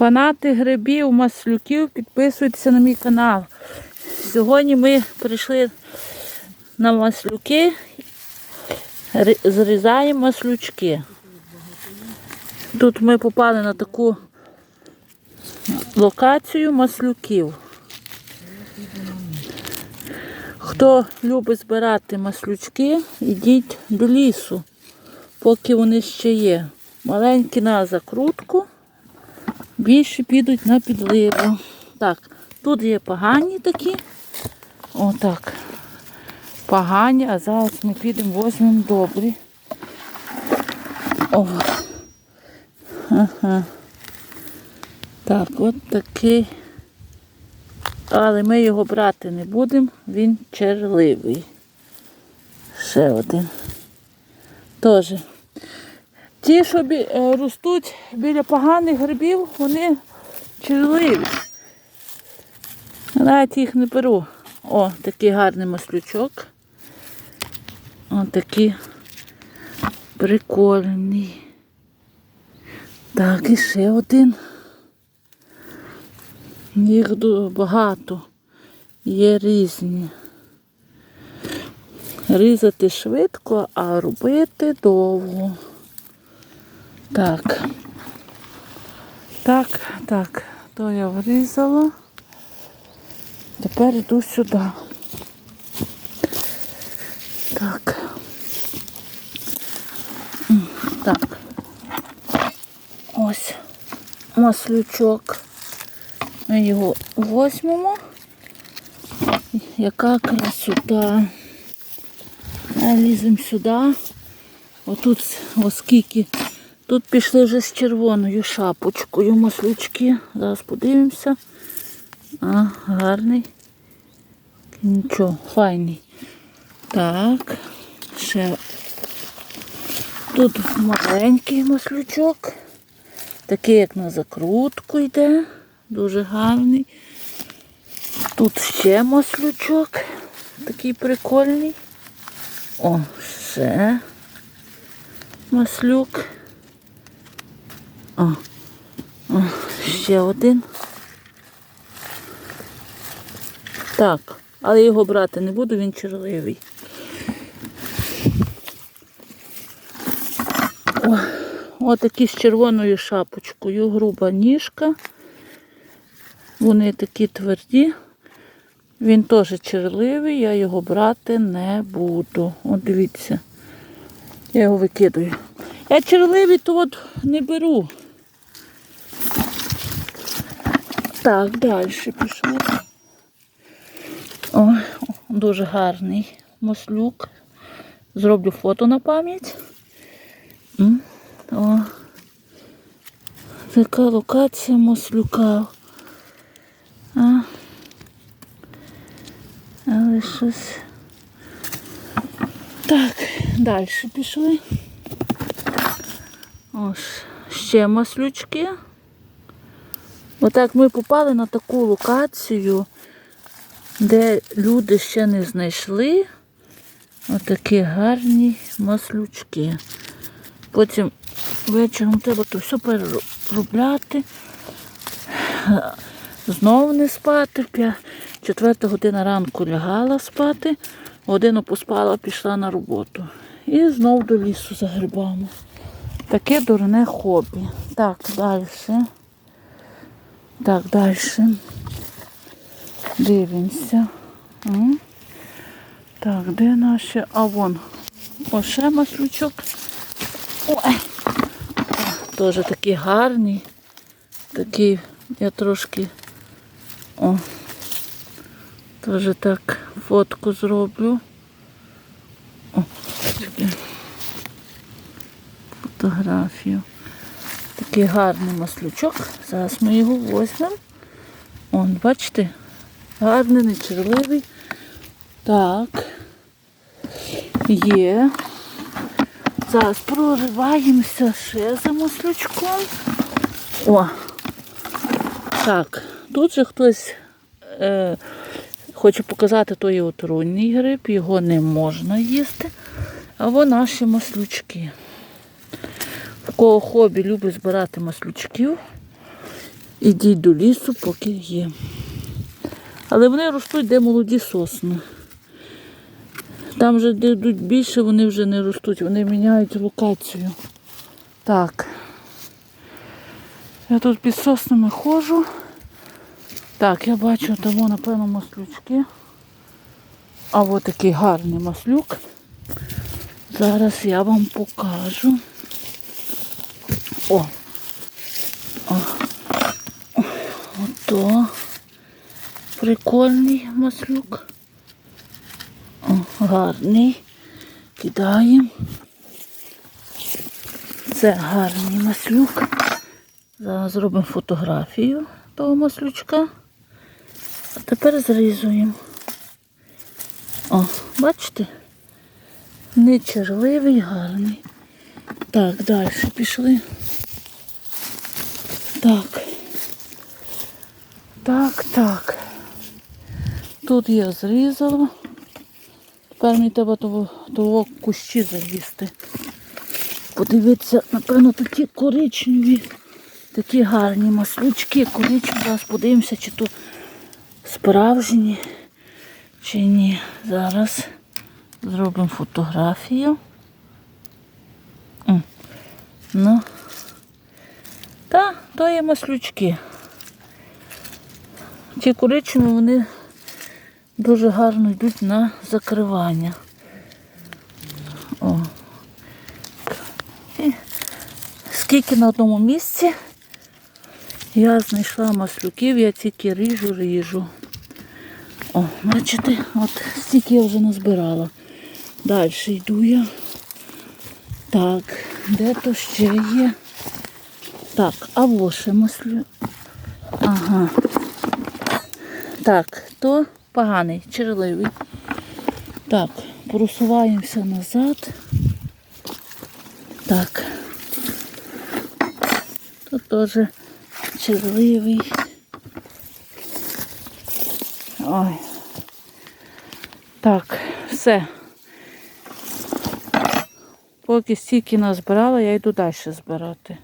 Фанати грибів, маслюків, підписуйтеся на мій канал. Сьогодні ми прийшли на маслюки, зрізаємо маслючки. Тут ми попали на таку локацію маслюків. Хто любить збирати маслючки, йдіть до лісу, поки вони ще є. Маленькі на закрутку, більше підуть на підливу. Так, тут є погані такі. Отак. Погані, а зараз ми підемо, візьмемо добрі. О. Ага. Так, от такий. Але ми його брати не будемо, він черливий. Ще один. Теж. Ті, що бі- е, ростуть біля поганих грибів, вони черливі. Навіть їх не беру. О, такий гарний маслючок. О, такий прикольний. Так, і ще один. Їх багато. Є різні. Різати швидко, а робити довго. Так. Так, так. То я врізала. Тепер йду сюди. Так. Так. Ось маслючок. Ми його возьмемо. Яка красота. Ліземо сюди. Отут оскільки. Тут пішли вже з червоною шапочкою маслючки. Зараз подивимося. А, гарний. Нічого, файний. Так, ще тут маленький маслючок. Такий, як на закрутку йде. Дуже гарний. Тут ще маслючок. Такий прикольний. О, ще маслюк. О, о, ще один. Так, але його брати не буду, він черливий. Отакі з червоною шапочкою, груба ніжка. Вони такі тверді. Він теж черливий, я його брати не буду. От дивіться. Я його викидаю. Я черливий, то от не беру. Так, далі пішло. О, дуже гарний маслюк. Зроблю фото на пам'ять. О. Така локація маслюка. А. Але щось. Так, далі пішли. Ось ще маслючки. Отак ми попали на таку локацію, де люди ще не знайшли отакі гарні маслючки. Потім вечором треба то все переробляти. Знову не спати. Четверта година ранку лягала спати, годину поспала, пішла на роботу. І знов до лісу за грибами. Таке дурне хобі. Так, далі. Так, далі. Дивимося. Так, де наші? А вон. О, маслючок. Ой. Теж такий гарний. Такий, я трошки. О. Теж так фотку зроблю. О. Фотографію. Такий гарний маслючок. Зараз ми його візьмемо. Он, бачите? Гарний, нечерливий. Так. Є. Зараз прориваємося ще за маслючком. О. Так, тут же хтось е, хоче показати той отруйний гриб, його не можна їсти. Або наші маслючки. Кого хобі любить збирати маслючків, Ідіть до лісу, поки є. Але вони ростуть, де молоді сосни. Там вже де йдуть більше, вони вже не ростуть, вони міняють локацію. Так. Я тут під соснами ходжу. Так, я бачу тому, напевно, маслючки. А от такий гарний маслюк. Зараз я вам покажу. О! О! Ото. Прикольний маслюк. О, гарний. Кидаємо. Це гарний маслюк. Зараз зробимо фотографію того маслючка. А тепер зрізуємо. О, бачите? Не червивий, гарний. Так, далі пішли. Так. Так, так. Тут я зрізала. Тепер мені треба того, того кущі залізти. Подивіться, напевно, такі коричневі, такі гарні маслючки, коричневі. Зараз подивимося, чи то справжні, чи ні. Зараз зробимо фотографію. Ну, та, то є маслючки. Ті коричневі, вони дуже гарно йдуть на закривання. О. І скільки на одному місці я знайшла маслюків, я тільки ріжу, ріжу. О, бачите, от стільки я вже назбирала. Далі йду я. Так, де то ще є? Так, а во ще маслю. Ага. Так, то поганий, черливий. Так, просуваємося назад. Так. Тут теж черливий. Ой. Так, все. Поки стільки назбирала, я йду далі збирати.